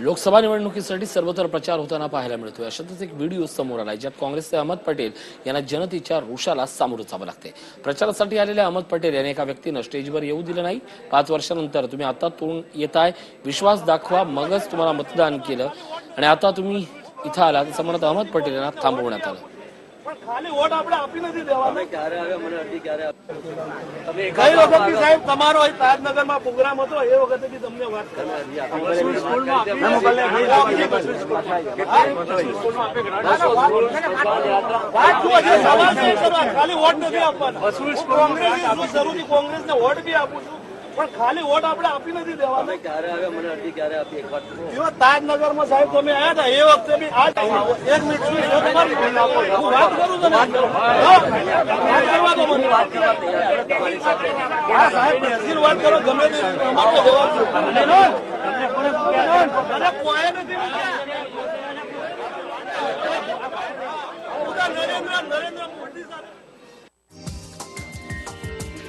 लोकसभा निवडणुकीसाठी सर्वत्र प्रचार होताना पाहायला मिळतोय. अशातच एक व्हिडिओ समोर आलाय ज्यात काँग्रेसचे अहमद पटेल यांना जनतेच्या रोषाला सामोरं जावं लागते प्रचारासाठी आलेल्या अहमद पटेल यांनी एका व्यक्तीनं स्टेजवर येऊ दिलं नाही. पाच वर्षानंतर तुम्ही आता तोंड येताय. विश्वास दाखवा मगच तुम्हाला मतदान केलं. आणि आता तुम्ही इथं आला असं म्हणत अहमद पटेल यांना थांबवण्यात आलं. પણ ખાલી વોટ આપણે આપી નથી દેવાનો. ક્યારે આવે મને હજી ક્યારે તમે ગઈ વખત સાહેબ તમારો અહીં તાજનગરમાં પ્રોગ્રામ હતો એ વખતે બી તમને વાત ખાલી વોટ નથી આપવાના. કોંગ્રેસી છું? શરૂથી કોંગ્રેસને વોટ બી આપું છું. પણ ખાલી વોટ આપણે આપી નથી દેવાનો. ક્યારે આવે મને હજી ક્યારે આપી? એક વાર તાજનગર તાજનગરમાં સાહેબ તમે આવ્યા હતા એ વખતે બી આ એક મિનિટ તમારી હું વાત કરું છું વાત કરવા દો મને. હા સાહેબ આશીર્વાદ વાત કરો ગમે તે અમારે જવાબ છે અરે કોઈ નથી નરેન્દ્ર નરેન્દ્ર મોદી સાહેબ